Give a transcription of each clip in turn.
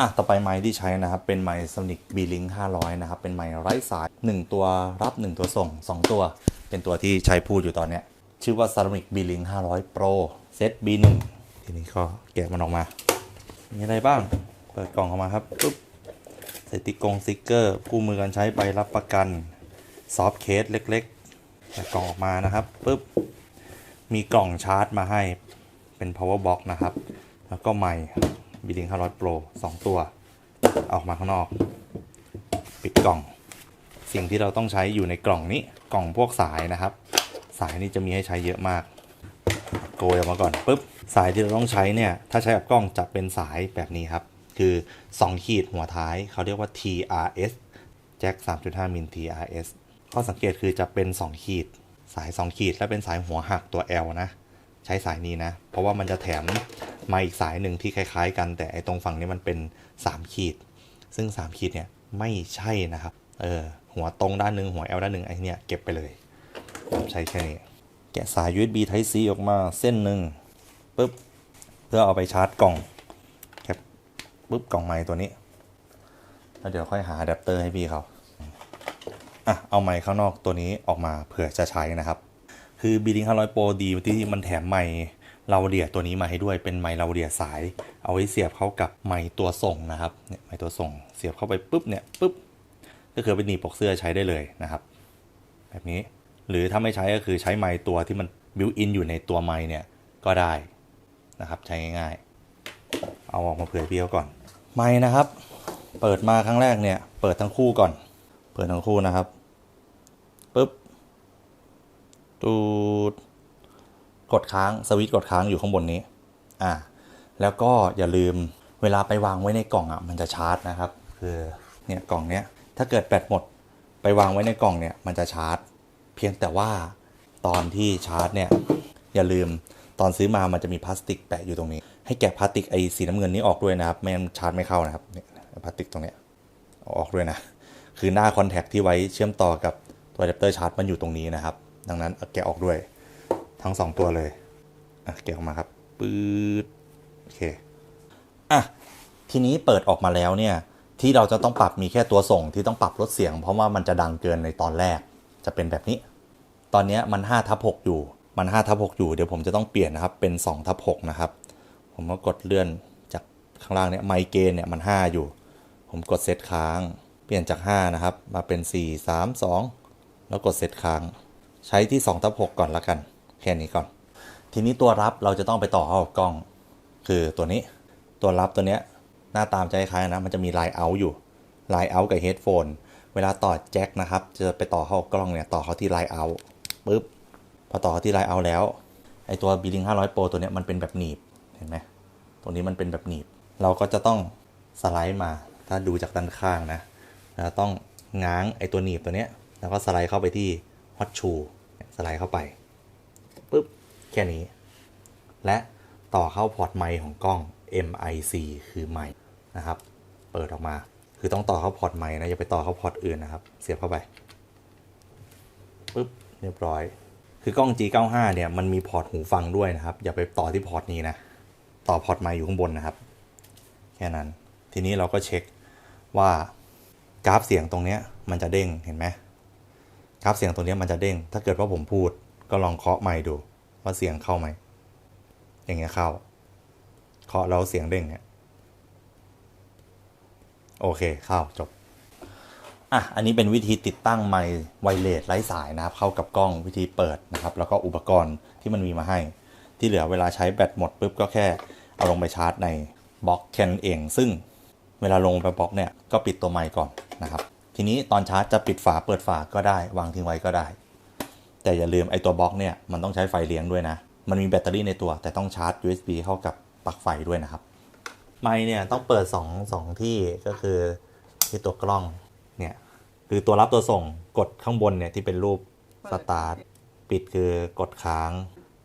อะต่อไปไม้ที่ใช้นะครับเป็นไม้ Sonic B-Link 500 นะครับ เป็นไม้ไร้สาย 1 ตัวรับ 1 ตัวส่ง 2 ตัว เป็นตัวที่ใช้พูดอยู่ตอนเนี้ยชื่อว่า Sonic B-Link 500 Pro เซต B1 ทีนี้ก็แกะมันออกมา มีอะไรบ้าง เปิดกล่องออกมาครับปุ๊บใส่ติกกงสติกเกอร์คู่มือการใช้ใบรับประกันซอฟเคสเล็กๆแกะกล่องออกมานะครับปุ๊บมีกล่องชาร์จมาให้เป็น power box นะครับ แล้วก็ไมค์ บีลิง500 Pro 2 ตัวเอาออกมาข้างนอก ปิดกล่อง สิ่งที่เราต้องใช้อยู่ในกล่องนี้กล่องพวกสายนะครับ สายนี่จะมีให้ใช้เยอะมาก โกยออกมาก่อนปุ๊บสายที่เราต้องใช้เนี่ย ถ้าใช้กับกล้องจะเป็นสายแบบนี้ครับ คือ 2 ขีดหัวท้ายเขาเรียกว่า TRS แจ็ค3.5มิล TRS ข้อสังเกตคือจะเป็น 2 ขีด สาย 2 ขีดและเป็นสายหัวหักตัว L นะ ใช้สายนี้นะ เพราะว่ามันจะแถม มาอีกสายหนึ่งที่คล้าย ๆ กัน แต่ไอ้ตรงฝั่งนี้มันเป็น 3 ขีด ซึ่ง 3 ขีดเนี่ยไม่ใช่นะครับ เออหัวตรงด้านหนึ่งหัว L ด้านหนึ่งไอ้นี่เก็บไปเลยผมใช้แค่นี้ แกะสาย USB Type C ออกมาเส้นหนึ่งปุ๊บเพื่อเอาไปชาร์จกล่องแคปปุ๊บกล่องไม้ตัวนี้ แล้วเดี๋ยวค่อยหาอะแดปเตอร์ให้พี่เขาอะเอาไมค์ข้างนอกตัวนี้ออกมาเผื่อจะใช้นะครับ คือ b ีลิง500 Pro ดีที่มันแถมไมค์ ลาวเดียตัวนี้มาให้ด้วยเป็นไมค์ลาวเดียสาย เอาไว้เสียบเข้ากับไมตัวส่งนะครับเนี่ยไมตัวส่งเสียบเข้าไปปุ๊บเนี่ยปุ๊บก็คือเป็นหนีบปกเสื้อใช้ได้เลยนะครับ แบบนี้หรือถ้าไม่ใช้ก็คือใช้ไมตัวที่มันบิวอินอยู่ในตัวไมเนี่ยก็ได้นะครับใช้ง่ายๆ เอาออกมาเผื่อพี่เขาก่อน ไมนะครับ เปิดมาครั้งแรกเนี่ยเปิดทั้งคู่ก่อน เปิดทั้งคู่นะครับปุ๊บตูด กดค้างสวิตช์กดค้างอยู่ข้างบนนี้อ่าแล้วก็อย่าลืมเวลาไปวางไว้ในกล่องอะมันจะชาร์จนะครับคือเนี่ยกล่องเนี้ยถ้าเกิดแบตหมดไปวางไว้ในกล่องเนี่ยมันจะชาร์จ เพียงแต่ว่าตอนที่ชาร์จเนี่ยอย่าลืมตอนซื้อมามันจะมีพลาสติกแปะอยู่ตรงนี้ ให้แกะพลาสติกไอ้สีน้ำเงินนี้ออกด้วยนะครับไม่งั้นชาร์จไม่เข้านะครับเนี่ยพลาสติกตรงเนี้ยออกด้วยนะคือหน้าคอนแทคที่ไว้เชื่อมต่อกับตัวอะแดปเตอร์ชาร์จมันอยู่ตรงนี้นะครับ ดังนั้นแกะออกด้วย ทั้ง 2 ตัวเลย อะแกะออกมาครับปื๊ดโอเค อะ ทีนี้เปิดออกมาแล้วเนี่ย ที่เราจะต้องปรับมีแค่ตัวส่งที่ต้องปรับลดเสียง เพราะว่ามันจะดังเกินในตอนแรก จะเป็นแบบนี้ ตอนนี้มัน5ทับ6อยู่ มัน5ทับ6อยู่ เดี๋ยวผมจะต้องเปลี่ยนนะครับ เป็น2ทับ6นะครับ ผมก็กดเลื่อนจากข้างล่างเนี่ยไมเกนเนี่ยมัน 5 อยู่ ผมกดเซตค้าง เปลี่ยนจาก 5 นะครับ มาเป็น 4 3 2 แล้วกดเซตค้าง ใช้ที่2ทับ6ก่อนละกัน แค่นี้ก่อน ทีนี้ตัวรับเราจะต้องไปต่อเข้ากับกล้อง คือตัวนี้ตัวรับตัวเนี้ยหน้าตามจะคล้ายนะมันจะมีไลน์เอาอยู่ไลน์เอากับเฮดโฟนเวลาต่อแจ็คนะครับจะไปต่อเข้ากล้องเนี่ยต่อเข้าที่ไลน์เอาปุ๊บพอต่อเข้าที่ไลน์เอาแล้วไอตัวบีลิง500 Pro ตัวเนี้ยมันเป็นแบบหนีบเห็นไหมตรงนี้มันเป็นแบบหนีบ เราก็จะต้องสไลด์มาถ้าดูจากด้านข้างนะเราต้องง้างไอตัวหนีบตัวเนี้ยแล้วก็สไลด์เข้าไปที่ฮอตชูสไลด์เข้าไป แค่นี้ และต่อเข้าพอร์ตไมค์ของกล้อง MIC คือไมค์นะครับ เปิดออกมา คือต้องต่อเข้าพอร์ตไมค์นะ อย่าไปต่อเข้าพอร์ตอื่นนะครับ เสียบเข้าไปปุ๊บ เรียบร้อย คือกล้อง G95 เนี่ย มันมีพอร์ตหูฟังด้วยนะครับ อย่าไปต่อที่พอร์ตนี้นะ ต่อพอร์ตไมค์อยู่ข้างบนนะครับ แค่นั้น ทีนี้เราก็เช็คว่ากราฟเสียงตรงเนี้ยมันจะเด้ง เห็นไหมกราฟเสียงตรงเนี้ยมันจะเด้ง ถ้าเกิดว่าผมพูดก็ลองเคาะไมค์ดู ว่าเสียงเข้าไหม อย่างเงี้ยเข้า เคาะแล้วเสียงเด้งเนี่ยโอเคเข้าจบ อะ อันนี้เป็นวิธีติดตั้งไมค์ไวเลสไร้สายนะครับ เข้ากับกล้องวิธีเปิดนะครับ แล้วก็อุปกรณ์ที่มันมีมาให้ ที่เหลือเวลาใช้แบตหมดปุ๊บก็แค่เอาลงไปชาร์จในบล็อกแค่นั้นเอง ซึ่งเวลาลงไปบล็อกเนี่ยก็ปิดตัวไมค์ก่อนนะครับ ทีนี้ตอนชาร์จจะปิดฝาเปิดฝาก็ได้ วางทิ้งไว้ก็ได้ แต่อย่าลืมไอตัวบล็อกเนี่ยมันต้องใช้ไฟเลี้ยงด้วยนะ มันมีแบตเตอรี่ในตัว แต่ต้องชาร์จ USB เข้ากับปลั๊กไฟด้วยนะครับไมค์เนี่ยต้องเปิด2 2ที่ก็คือที่ตัวกล้องเนี่ยคือตัวรับตัวส่งกดข้างบนเนี่ยที่เป็นรูปสตาร์ทปิดคือกดค้าง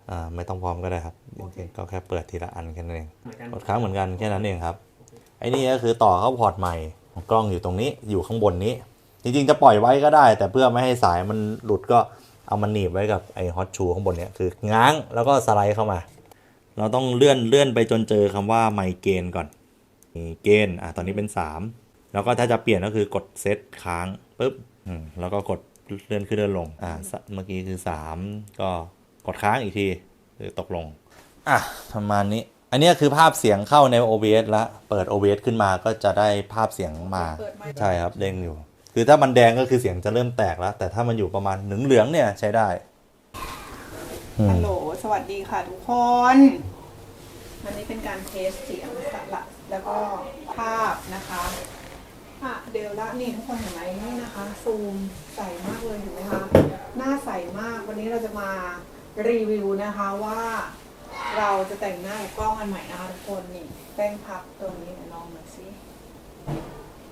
อ่าไม่ต้องพร้อมก็ได้ครับจริงๆก็แค่เปิดทีละอันแค่นั้นเองเหมือนกันกดค้างเหมือนกันแค่นั้นเองครับไอ้นี่ก็คือต่อเข้าพอร์ตใหม่ของกล้องอยู่ตรงนี้อยู่ข้างบนนี้ จริงๆจะปล่อยไว้ก็ได้ แต่เพื่อไม่ให้สายมันหลุดก็ เอามันหนีบไว้กับไอ้ฮอตชูข้างบนเนี้ยคือง้างแล้วก็สไลด์เข้ามา เราต้องเลื่อนเลื่อนไปจนเจอคำว่าไมเกนก่อนมีเกณฑ์อะตอนนี้เป็น 3 แล้วก็ถ้าจะเปลี่ยนก็คือกดเซตค้างปุ๊บอืมแล้วก็กดเลื่อนขึ้นเลื่อนลงอ่าสเมื่อกี้คือ 3 ก็กดค้างอีกทีคือตกลงอะประมาณนี้ อันเนี้ยคือภาพเสียงเข้าใน OBS แล้วเปิด OBS ขึ้นมาก็จะได้ภาพเสียงมาเปิดไมค์ใช่ครับเด้งอยู่ คือถ้ามันแดงก็คือเสียงจะเริ่มแตกแล้ว แต่ถ้ามันอยู่ประมาณเหลืองๆเนี่ยใช้ได้อืมฮัลโหลสวัสดีค่ะทุกคนวันนี้เป็นการเทสเสียงสละแล้วก็ภาพนะคะอะเดลละนี่ทุกคนเห็นไหมนี่นะคะ ซูมใสมากเลยเห็นไหมคะหน้าใสมากวันนี้เราจะมารีวิวนะคะว่าเราจะแต่งหน้ากับกล้องอันใหม่นะคะทุกคนนี่แป้งพับตัวนี้เดี๋ยวลองหน่อยสิโอเค